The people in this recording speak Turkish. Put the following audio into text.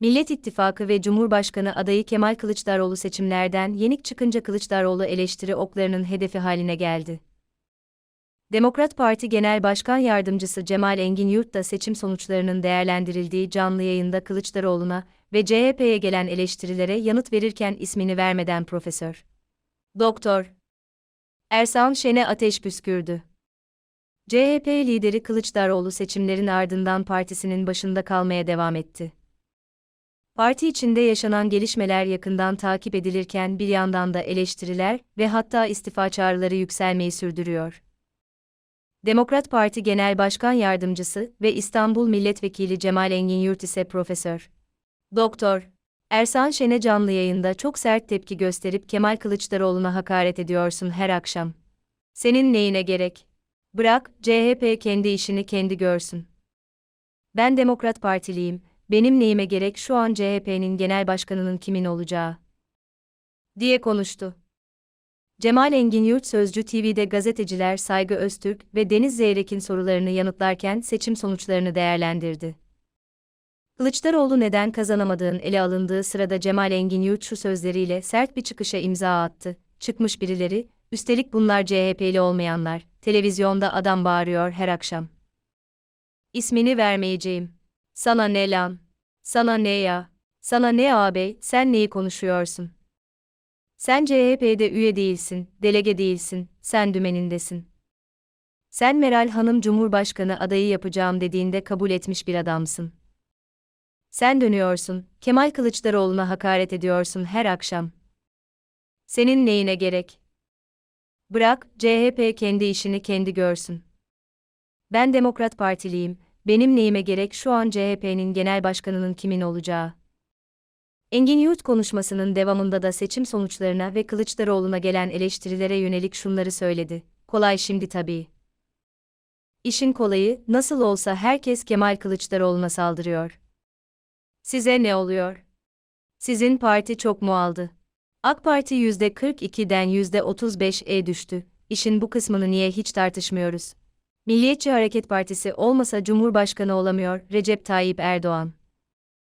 Millet İttifakı ve Cumhurbaşkanı adayı Kemal Kılıçdaroğlu seçimlerden yenik çıkınca Kılıçdaroğlu eleştiri oklarının hedefi haline geldi. Demokrat Parti Genel Başkan Yardımcısı Cemal Engin Yurt da seçim sonuçlarının değerlendirildiği canlı yayında Kılıçdaroğlu'na ve CHP'ye gelen eleştirilere yanıt verirken ismini vermeden Profesör Doktor Ersan Şen'e ateş püskürdü. CHP lideri Kılıçdaroğlu seçimlerin ardından partisinin başında kalmaya devam etti. Parti içinde yaşanan gelişmeler yakından takip edilirken bir yandan da eleştiriler ve hatta istifa çağrıları yükselmeyi sürdürüyor. Demokrat Parti Genel Başkan Yardımcısı ve İstanbul Milletvekili Cemal Engin Yurt ise Profesör Doktor Ersan Şen'e canlı yayında çok sert tepki gösterip Kemal Kılıçdaroğlu'na hakaret ediyorsun her akşam. Senin neyine gerek? Bırak, CHP kendi işini kendi görsün. Ben Demokrat Partiliyim, benim neyime gerek şu an CHP'nin genel başkanının kimin olacağı? diye konuştu. Cemal Engin Yurt Sözcü TV'de gazeteciler Saygı Öztürk ve Deniz Zeyrek'in sorularını yanıtlarken seçim sonuçlarını değerlendirdi. Kılıçdaroğlu neden kazanamadığın ele alındığı sırada Cemal Engin Yurt şu sözleriyle sert bir çıkışa imza attı. Çıkmış birileri, üstelik bunlar CHP'li olmayanlar, televizyonda adam bağırıyor her akşam. İsmini vermeyeceğim. Sana ne lan? Sana ne ya? Sana ne ağabey, sen neyi konuşuyorsun? Sen CHP'de üye değilsin, delege değilsin, sen dümenindesin. Sen Meral Hanım Cumhurbaşkanı adayı yapacağım dediğinde kabul etmiş bir adamsın. Sen dönüyorsun, Kemal Kılıçdaroğlu'na hakaret ediyorsun her akşam. Senin neyine gerek? Bırak, CHP kendi işini kendi görsün. Ben Demokrat Partiliyim, benim neyime gerek şu an CHP'nin genel başkanının kimin olacağı? Engin Yurt konuşmasının devamında da seçim sonuçlarına ve Kılıçdaroğlu'na gelen eleştirilere yönelik şunları söyledi. Kolay şimdi tabii. İşin kolayı, nasıl olsa herkes Kemal Kılıçdaroğlu'na saldırıyor. Size ne oluyor? Sizin parti çok mu aldı? AK Parti %42'den %35'e düştü. İşin bu kısmını niye hiç tartışmıyoruz? Milliyetçi Hareket Partisi olmasa Cumhurbaşkanı olamıyor Recep Tayyip Erdoğan.